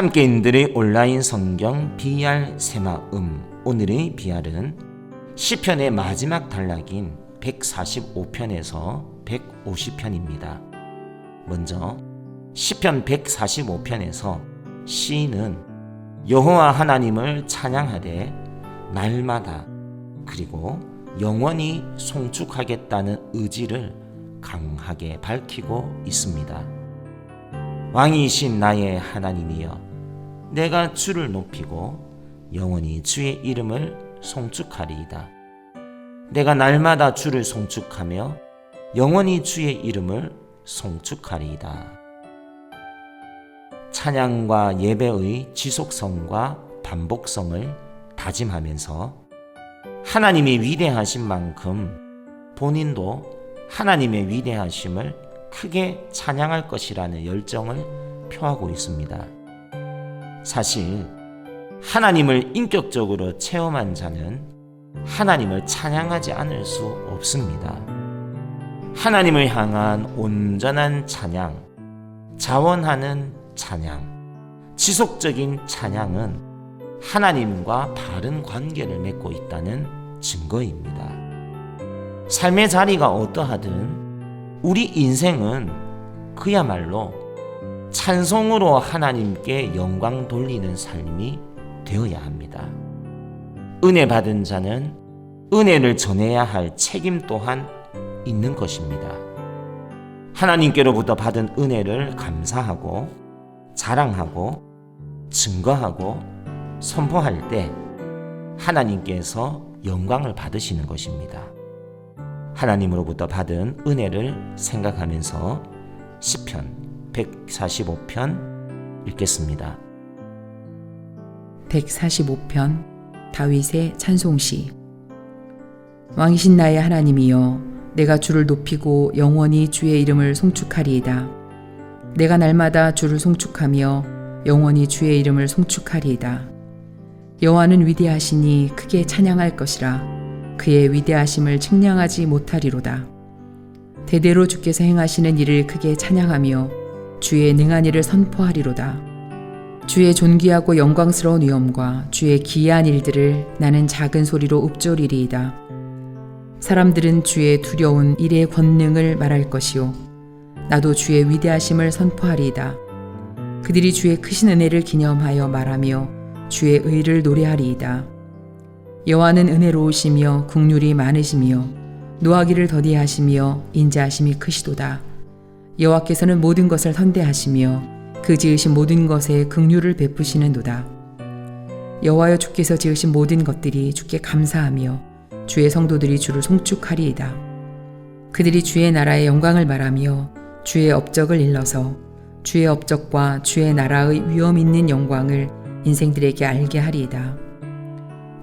함께인들의 온라인 성경 BR 세마음 오늘의 BR은 시편의 마지막 단락인 145편에서 150편입니다. 먼저 시편 145편에서 시인은 여호와 하나님을 찬양하되 날마다 그리고 영원히 송축하겠다는 의지를 강하게 밝히고 있습니다. 왕이신 나의 하나님이여 내가 주를 높이고 영원히 주의 이름을 송축하리이다. 내가 날마다 주를 송축하며 영원히 주의 이름을 송축하리이다. 찬양과 예배의 지속성과 반복성을 다짐하면서 하나님이 위대하신 만큼 본인도 하나님의 위대하심을 크게 찬양할 것이라는 열정을 표하고 있습니다. 사실 하나님을 인격적으로 체험한 자는 하나님을 찬양하지 않을 수 없습니다. 하나님을 향한 온전한 찬양, 자원하는 찬양, 지속적인 찬양은 하나님과 바른 관계를 맺고 있다는 증거입니다. 삶의 자리가 어떠하든 우리 인생은 그야말로 찬송으로 하나님께 영광 돌리는 삶이 되어야 합니다. 은혜 받은 자는 은혜를 전해야 할 책임 또한 있는 것입니다. 하나님께로부터 받은 은혜를 감사하고 자랑하고 증거하고 선포할 때 하나님께서 영광을 받으시는 것입니다. 하나님으로부터 받은 은혜를 생각하면서 시편 145편 읽겠습니다. 145편 다윗의 찬송시. 왕이신 나의 하나님이여 내가 주를 높이고 영원히 주의 이름을 송축하리이다. 내가 날마다 주를 송축하며 영원히 주의 이름을 송축하리이다. 여호와는 위대하시니 크게 찬양할 것이라. 그의 위대하심을 측량하지 못하리로다. 대대로 주께서 행하시는 일을 크게 찬양하며 주의 능한 일을 선포하리로다 주의 존귀하고 영광스러운 위엄과 주의 기이한 일들을 나는 작은 소리로 읊조리리이다. 사람들은 주의 두려운 일의 권능을 말할 것이요. 나도 주의 위대하심을 선포하리이다. 그들이 주의 크신 은혜를 기념하여 말하며 주의 의를 노래하리이다. 여호와는 은혜로우시며 국률이 많으시며 노하기를 더디하시며 인자하심이 크시도다. 여호와께서는 모든 것을 선대하시며 그 지으신 모든 것에 긍휼을 베푸시는도다. 여호와여 주께서 지으신 모든 것들이 주께 감사하며 주의 성도들이 주를 송축하리이다. 그들이 주의 나라의 영광을 말하며 주의 업적을 일러서 주의 업적과 주의 나라의 위엄 있는 영광을 인생들에게 알게 하리이다.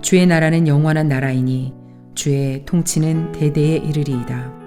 주의 나라는 영원한 나라이니 주의 통치는 대대에 이르리이다.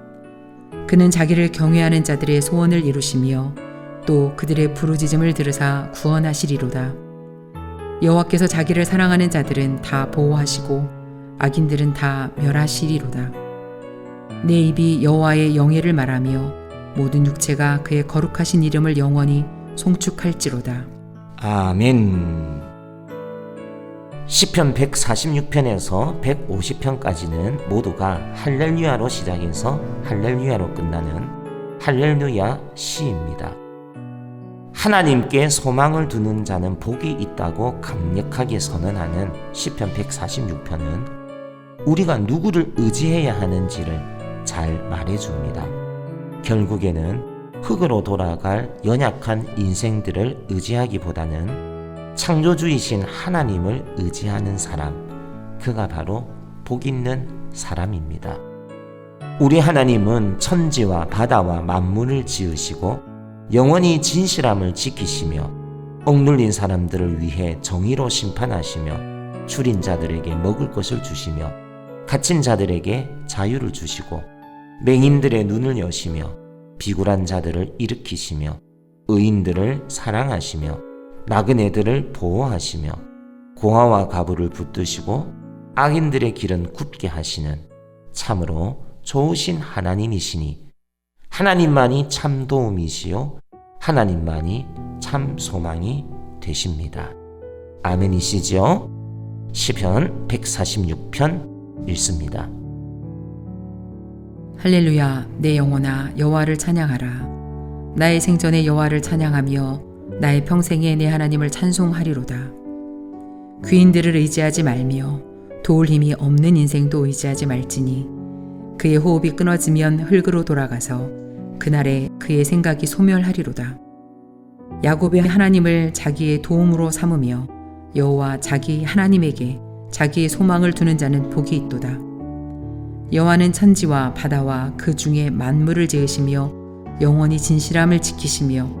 그는 자기를 경외하는 자들의 소원을 이루시며 또 그들의 부르짖음을 들으사 구원하시리로다. 여호와께서 자기를 사랑하는 자들은 다 보호하시고 악인들은 다 멸하시리로다. 내 입이 여호와의 영예를 말하며 모든 육체가 그의 거룩하신 이름을 영원히 송축할지로다. 아멘. 시편 146편에서 150편까지는 모두가 할렐루야로 시작해서 할렐루야로 끝나는 할렐루야 시입니다. 하나님께 소망을 두는 자는 복이 있다고 강력하게 선언하는 시편 146편은 우리가 누구를 의지해야 하는지를 잘 말해줍니다. 결국에는 흙으로 돌아갈 연약한 인생들을 의지하기보다는 창조주이신 하나님을 의지하는 사람, 그가 바로 복 있는 사람입니다. 우리 하나님은 천지와 바다와 만물을 지으시고 영원히 진실함을 지키시며 억눌린 사람들을 위해 정의로 심판하시며 줄인 자들에게 먹을 것을 주시며 갇힌 자들에게 자유를 주시고 맹인들의 눈을 여시며 비굴한 자들을 일으키시며 의인들을 사랑하시며 나그네들을 보호하시며 고아와 가부를 붙드시고 악인들의 길은 굳게 하시는 참으로 좋으신 하나님이시니 하나님만이 참 도움이시요 하나님만이 참 소망이 되십니다. 아멘이시죠? 시편 146편 읽습니다. 할렐루야 내 영혼아 여호와를 찬양하라 나의 생전에 여호와를 찬양하며 나의 평생에 내 하나님을 찬송하리로다. 귀인들을 의지하지 말며 도울 힘이 없는 인생도 의지하지 말지니 그의 호흡이 끊어지면 흙으로 돌아가서 그날에 그의 생각이 소멸하리로다. 야곱의 하나님을 자기의 도움으로 삼으며 여호와 자기 하나님에게 자기의 소망을 두는 자는 복이 있도다. 여호와는 천지와 바다와 그 중에 만물을 지으시며 영원히 진실함을 지키시며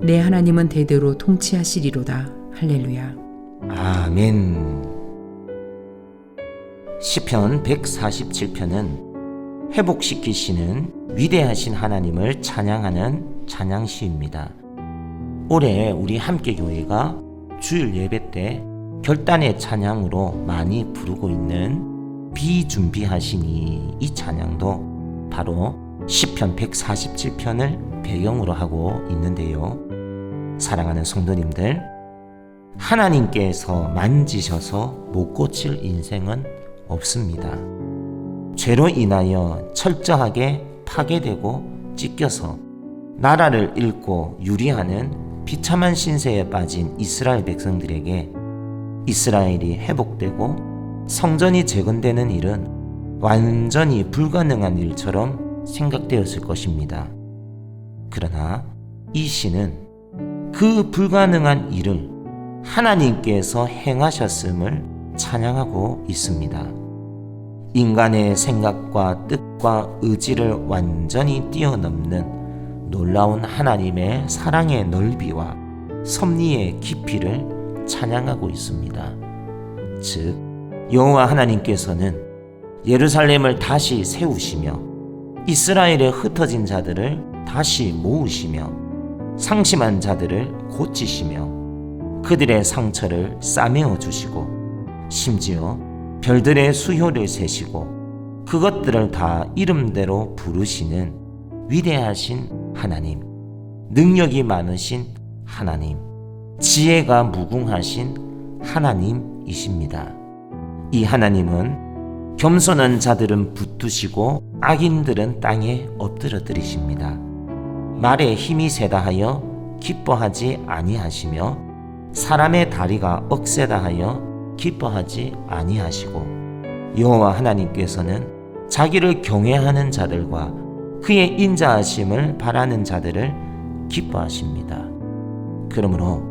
내 하나님은 대대로 통치하시리로다. 할렐루야. 아멘. 시편 147편은 회복시키시는 위대하신 하나님을 찬양하는 찬양시입니다. 올해 우리 함께 교회가 주일 예배 때 결단의 찬양으로 많이 부르고 있는 비준비하시니 이 찬양도 바로 시편 147편을 배경으로 하고 있는데요. 사랑하는 성도님들, 하나님께서 만지셔서 못 고칠 인생은 없습니다. 죄로 인하여 철저하게 파괴되고 찢겨서 나라를 잃고 유리하는 비참한 신세에 빠진 이스라엘 백성들에게 이스라엘이 회복되고 성전이 재건되는 일은 완전히 불가능한 일처럼 생각되었을 것입니다. 그러나 이 시는 그 불가능한 일을 하나님께서 행하셨음을 찬양하고 있습니다. 인간의 생각과 뜻과 의지를 완전히 뛰어넘는 놀라운 하나님의 사랑의 넓이와 섭리의 깊이를 찬양하고 있습니다. 즉, 여호와 하나님께서는 예루살렘을 다시 세우시며 이스라엘의 흩어진 자들을 다시 모으시며 상심한 자들을 고치시며 그들의 상처를 싸매어 주시고 심지어 별들의 수효를 세시고 그것들을 다 이름대로 부르시는 위대하신 하나님, 능력이 많으신 하나님, 지혜가 무궁하신 하나님이십니다. 이 하나님은 겸손한 자들은 붙드시고 악인들은 땅에 엎드려뜨리십니다. 말에 힘이 세다 하여 기뻐하지 아니하시며 사람의 다리가 억세다 하여 기뻐하지 아니하시고 여호와 하나님께서는 자기를 경외하는 자들과 그의 인자하심을 바라는 자들을 기뻐하십니다. 그러므로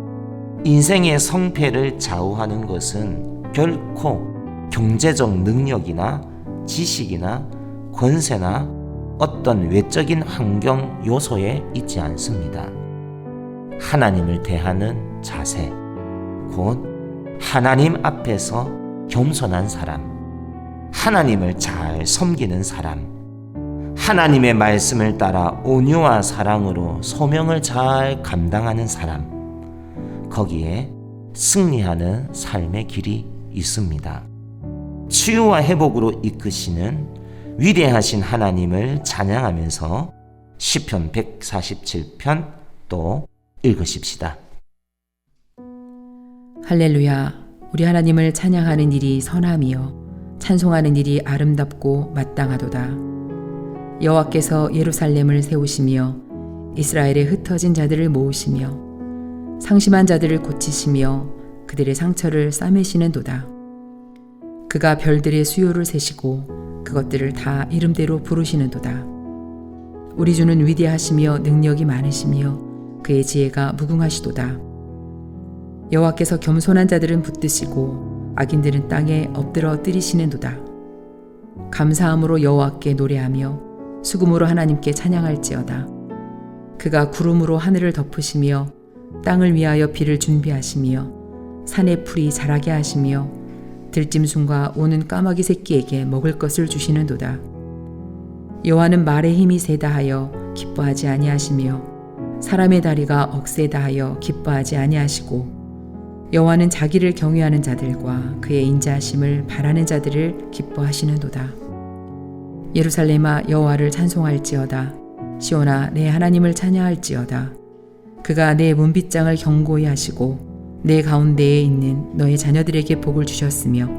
인생의 성패를 좌우하는 것은 결코 경제적 능력이나 지식이나 권세나 어떤 외적인 환경 요소에 있지 않습니다. 하나님을 대하는 자세, 곧 하나님 앞에서 겸손한 사람, 하나님을 잘 섬기는 사람, 하나님의 말씀을 따라 온유와 사랑으로 소명을 잘 감당하는 사람, 거기에 승리하는 삶의 길이 있습니다. 치유와 회복으로 이끄시는 위대하신 하나님을 찬양하면서 시편 147편 또 읽으십시다. 할렐루야. 우리 하나님을 찬양하는 일이 선함이요 찬송하는 일이 아름답고 마땅하도다. 여호와께서 예루살렘을 세우시며 이스라엘의 흩어진 자들을 모으시며 상심한 자들을 고치시며 그들의 상처를 싸매시는도다. 그가 별들의 수요를 세시고 그것들을 다 이름대로 부르시는도다. 우리 주는 위대하시며 능력이 많으시며 그의 지혜가 무궁하시도다. 여호와께서 겸손한 자들은 붙드시고 악인들은 땅에 엎드러 뜨리시는도다. 감사함으로 여호와께 노래하며 수금으로 하나님께 찬양할지어다. 그가 구름으로 하늘을 덮으시며 땅을 위하여 비를 준비하시며 산의 풀이 자라게 하시며 들짐승과 오는 까마귀 새끼에게 먹을 것을 주시는도다. 여호와는 말의 힘이 세다 하여 기뻐하지 아니하시며 사람의 다리가 억세다 하여 기뻐하지 아니하시고 여호와는 자기를 경외하는 자들과 그의 인자하심을 바라는 자들을 기뻐하시는도다. 예루살렘아 여호와를 찬송할지어다. 시온아 내 하나님을 찬양할지어다. 그가 내 문빗장을 경고히 하시고 내 가운데에 있는 너의 자녀들에게 복을 주셨으며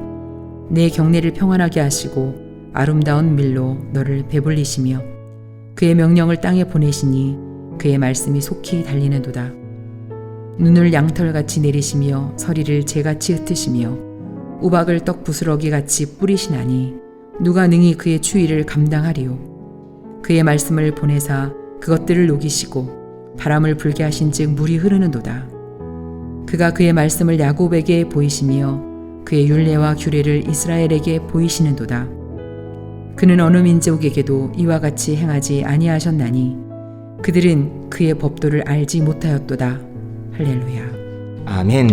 내 경내를 평안하게 하시고 아름다운 밀로 너를 배불리시며 그의 명령을 땅에 보내시니 그의 말씀이 속히 달리는도다. 눈을 양털같이 내리시며 서리를 재같이 흩으시며 우박을 떡 부스러기 같이 뿌리시나니 누가 능히 그의 추위를 감당하리요 그의 말씀을 보내사 그것들을 녹이시고 바람을 불게 하신즉 물이 흐르는도다 그가 그의 말씀을 야곱에게 보이시며 그의 율례와 규례를 이스라엘에게 보이시는도다 그는 어느 민족에게도 이와 같이 행하지 아니하셨나니 그들은 그의 법도를 알지 못하였도다 할렐루야 아멘.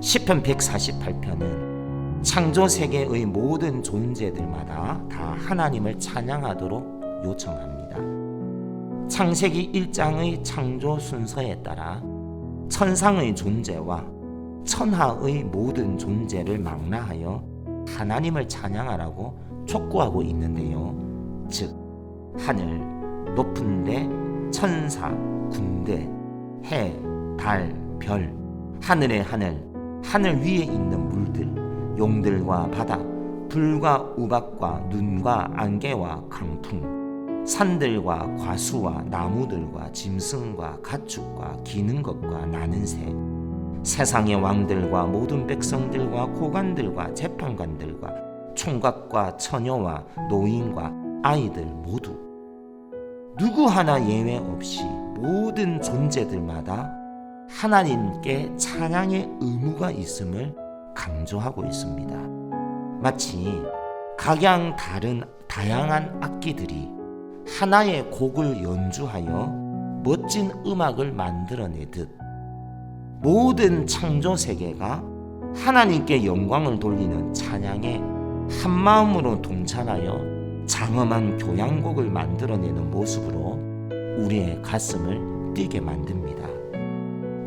시편 148편은 창조 세계의 모든 존재들마다 다 하나님을 찬양하도록 요청합니다. 창세기 1장의 창조 순서에 따라 천상의 존재와 천하의 모든 존재를 망라하여 하나님을 찬양하라고 촉구하고 있는데요. 즉 하늘, 높은 데, 천사, 군대, 해, 달, 별, 하늘의 하늘, 하늘 위에 있는 물들, 용들과 바다, 불과 우박과 눈과 안개와 강풍, 산들과 과수와 나무들과 짐승과 가축과 기는 것과 나는 새, 세상의 왕들과 모든 백성들과 고관들과 재판관들과 총각과 처녀와 노인과 아이들 모두 누구 하나 예외 없이 모든 존재들마다 하나님께 찬양의 의무가 있음을 강조하고 있습니다. 마치 각양 다른 다양한 악기들이 하나의 곡을 연주하여 멋진 음악을 만들어내듯 모든 창조 세계가 하나님께 영광을 돌리는 찬양에 한 마음으로 동참하여 장엄한 교향곡을 만들어내는 모습으로 우리의 가슴을 뛰게 만듭니다.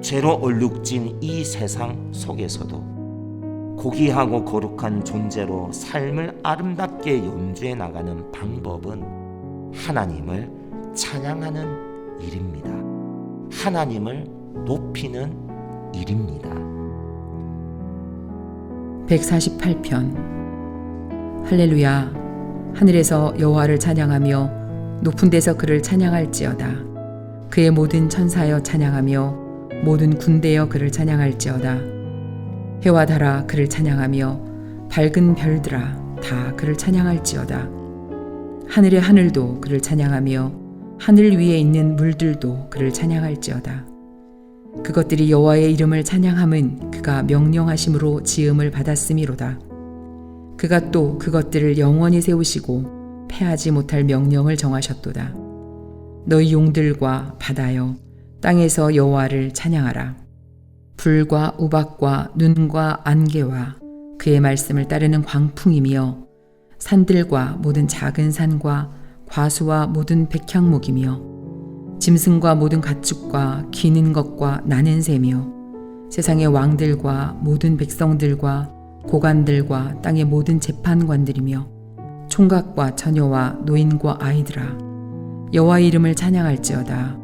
죄로 얼룩진 이 세상 속에서도 고귀하고 거룩한 존재로 삶을 아름답게 연주해 나가는 방법은 하나님을 찬양하는 일입니다. 하나님을 높이는 일입니다. 148편. 할렐루야. 하늘에서 여호와를 찬양하며 높은 데서 그를 찬양할지어다. 그의 모든 천사여 찬양하며 모든 군대여 그를 찬양할지어다. 해와 달아 그를 찬양하며 밝은 별들아 다 그를 찬양할지어다 하늘의 하늘도 그를 찬양하며 하늘 위에 있는 물들도 그를 찬양할지어다 그것들이 여호와의 이름을 찬양함은 그가 명령하심으로 지음을 받았음이로다. 그가 또 그것들을 영원히 세우시고 패하지 못할 명령을 정하셨도다. 너희 용들과 바다여 땅에서 여호와를 찬양하라. 불과 우박과 눈과 안개와 그의 말씀을 따르는 광풍이며 산들과 모든 작은 산과 과수와 모든 백향목이며 짐승과 모든 가축과 기는 것과 나는 새며 세상의 왕들과 모든 백성들과 고관들과 땅의 모든 재판관들이며 총각과 처녀와 노인과 아이들아 여호와 이름을 찬양할지어다.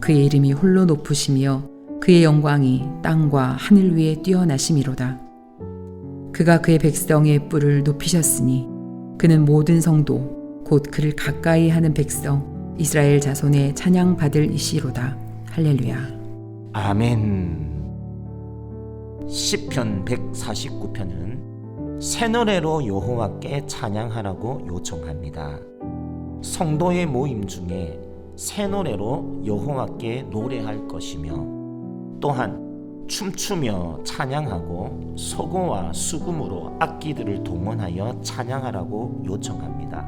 그의 이름이 홀로 높으시며 그의 영광이 땅과 하늘 위에 뛰어나심이로다. 그가 그의 백성의 뿔을 높이셨으니 그는 모든 성도 곧 그를 가까이 하는 백성 이스라엘 자손의 찬양 받을 이시로다. 할렐루야. 아멘. 시편 149편은 새 노래로 여호와께 찬양하라고 요청합니다. 성도의 모임 중에 새 노래로 여호와께 노래할 것이며 또한 춤추며 찬양하고 소고와 수금으로 악기들을 동원하여 찬양하라고 요청합니다.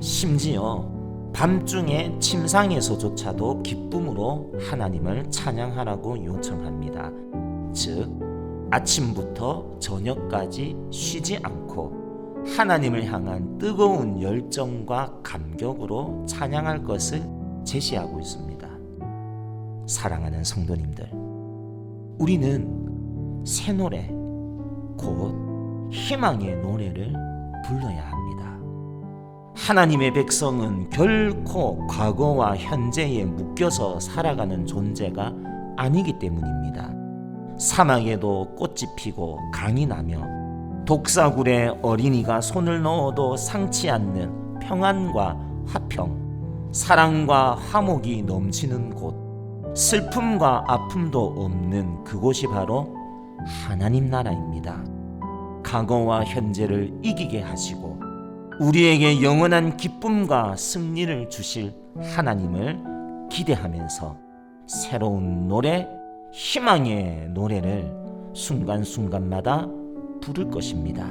심지어 밤중에 침상에서조차도 기쁨으로 하나님을 찬양하라고 요청합니다. 즉, 아침부터 저녁까지 쉬지 않고 하나님을 향한 뜨거운 열정과 감격으로 찬양할 것을 제시하고 있습니다. 사랑하는 성도님들, 우리는 새 노래, 곧 희망의 노래를 불러야 합니다. 하나님의 백성은 결코 과거와 현재에 묶여서 살아가는 존재가 아니기 때문입니다. 사막에도 꽃이 피고 강이 나며 독사굴에 어린이가 손을 넣어도 상치 않는 평안과 화평, 사랑과 화목이 넘치는 곳, 슬픔과 아픔도 없는 그곳이 바로 하나님 나라입니다. 과거와 현재를 이기게 하시고 우리에게 영원한 기쁨과 승리를 주실 하나님을 기대하면서 새로운 노래, 희망의 노래를 순간순간마다 부를 것입니다.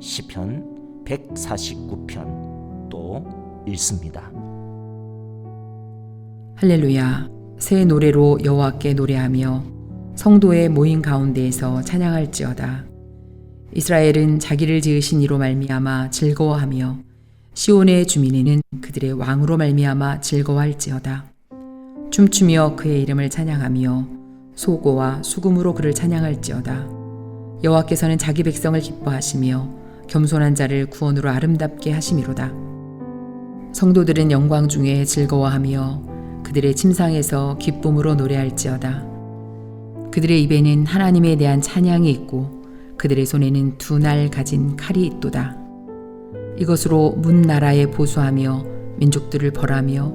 시편 149편 또 읽습니다. 할렐루야. 새 노래로 여호와께 노래하며 성도의 모임 가운데에서 찬양할지어다. 이스라엘은 자기를 지으신 이로 말미암아 즐거워하며 시온의 주민에는 그들의 왕으로 말미암아 즐거워할지어다. 춤추며 그의 이름을 찬양하며 소고와 수금으로 그를 찬양할지어다. 여호와께서는 자기 백성을 기뻐하시며 겸손한 자를 구원으로 아름답게 하심이로다. 성도들은 영광 중에 즐거워하며 그들의 침상에서 기쁨으로 노래할지어다. 그들의 입에는 하나님에 대한 찬양이 있고 그들의 손에는 두 날 가진 칼이 있도다. 이것으로 문 나라에 보수하며 민족들을 벌하며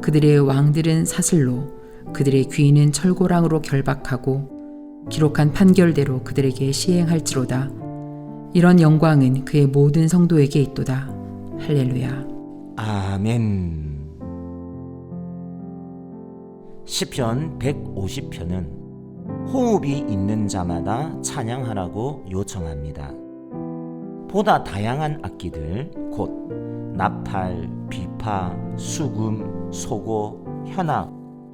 그들의 왕들은 사슬로 그들의 귀인은 철고랑으로 결박하고 기록한 판결대로 그들에게 시행할지로다. 이런 영광은 그의 모든 성도에게 있도다. 할렐루야. 아멘. 시편 150편은 호흡이 있는 자마다 찬양하라고 요청합니다. 보다 다양한 악기들, 곧 나팔, 비파, 수금, 소고, 현악,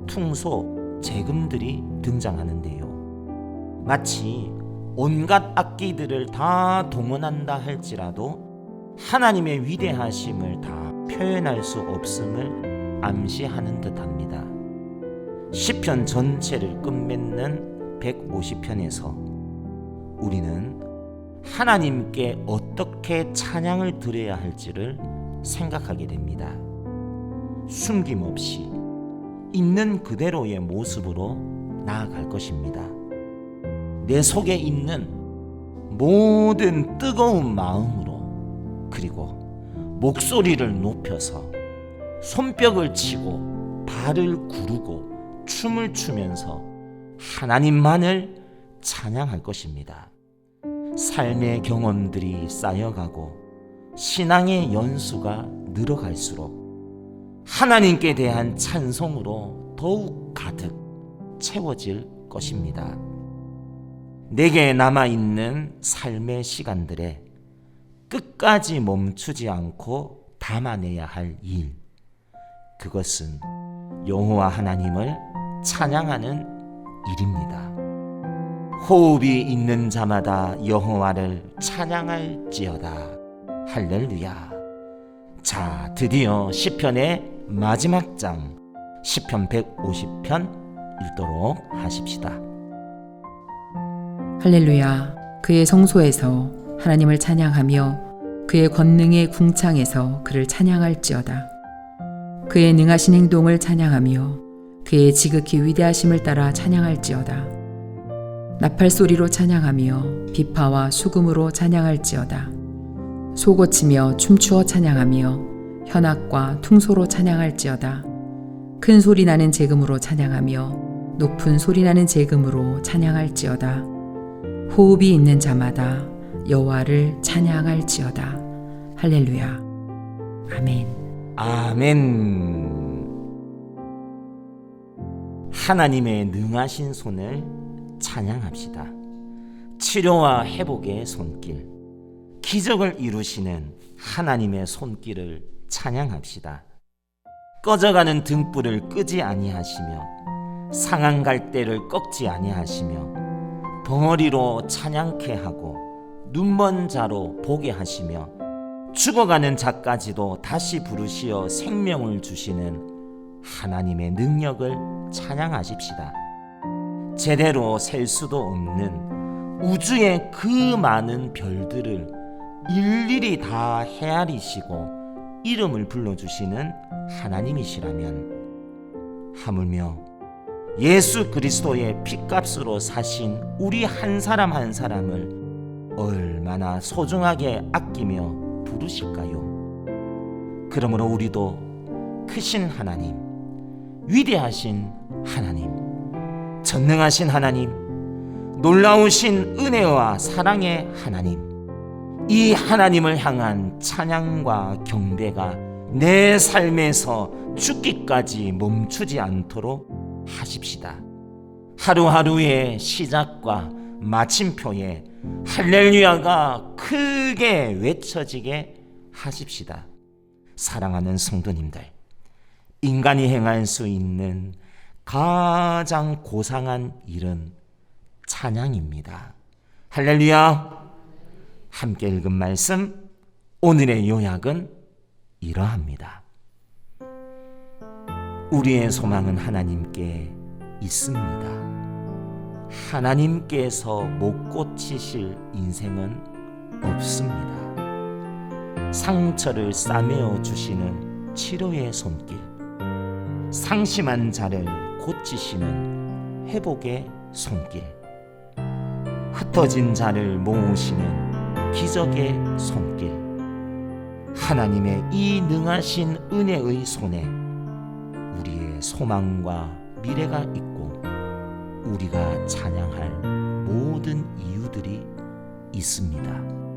퉁소, 재금들이 등장하는데요. 마치 온갖 악기들을 다 동원한다 할지라도 하나님의 위대하심을 다 표현할 수 없음을 암시하는 듯합니다. 시편 전체를 끝맺는 150편에서 우리는 하나님께 어떻게 찬양을 드려야 할지를 생각하게 됩니다. 숨김없이 있는 그대로의 모습으로 나아갈 것입니다. 내 속에 있는 모든 뜨거운 마음으로 그리고 목소리를 높여서 손뼉을 치고 발을 구르고 춤을 추면서 하나님만을 찬양할 것입니다. 삶의 경험들이 쌓여가고 신앙의 연수가 늘어갈수록 하나님께 대한 찬송으로 더욱 가득 채워질 것입니다. 내게 남아있는 삶의 시간들에 끝까지 멈추지 않고 담아내야 할 일. 그것은 여호와 하나님을 찬양하는 일입니다. 호흡이 있는 자마다 여호와를 찬양할지어다. 할렐루야. 자, 드디어 시편의 마지막 장 시편 150편 읽도록 하십시다. 할렐루야. 그의 성소에서 하나님을 찬양하며 그의 권능의 궁창에서 그를 찬양할지어다. 그의 능하신 행동을 찬양하며 그의 지극히 위대하심을 따라 찬양할지어다. 나팔 소리로 찬양하며 비파와 수금으로 찬양할지어다. 소고치며 춤추어 찬양하며 현악과 퉁소로 찬양할지어다. 큰 소리 나는 재금으로 찬양하며 높은 소리 나는 재금으로 찬양할지어다. 호흡이 있는 자마다 여호와를 찬양할지어다. 할렐루야. 아멘. 아멘. 하나님의 능하신 손을 찬양합시다. 치료와 회복의 손길, 기적을 이루시는 하나님의 손길을 찬양합시다. 꺼져가는 등불을 끄지 아니하시며 상한 갈대를 꺾지 아니하시며 벙어리로 찬양케 하고 눈먼 자로 보게 하시며 죽어가는 자까지도 다시 부르시어 생명을 주시는 하나님의 능력을 찬양하십시다. 제대로 셀 수도 없는 우주의 그 많은 별들을 일일이 다 헤아리시고 이름을 불러주시는 하나님이시라면 하물며 예수 그리스도의 피값으로 사신 우리 한 사람 한 사람을 얼마나 소중하게 아끼며 부르실까요? 그러므로 우리도 크신 하나님, 위대하신 하나님, 전능하신 하나님, 놀라우신 은혜와 사랑의 하나님, 이 하나님을 향한 찬양과 경배가 내 삶에서 죽기까지 멈추지 않도록 하십시다. 하루하루의 시작과 마침표에 할렐루야가 크게 외쳐지게 하십시다. 사랑하는 성도님들, 인간이 행할 수 있는 가장 고상한 일은 찬양입니다. 할렐루야! 함께 읽은 말씀, 오늘의 요약은 이러합니다. 우리의 소망은 하나님께 있습니다. 하나님께서 못 고치실 인생은 없습니다. 상처를 싸매어 주시는 치료의 손길, 상심한 자를 고치시는 회복의 손길, 흩어진 자를 모으시는 기적의 손길, 하나님의 이 능하신 은혜의 손에 우리의 소망과 미래가 있고 우리가 찬양할 모든 이유들이 있습니다.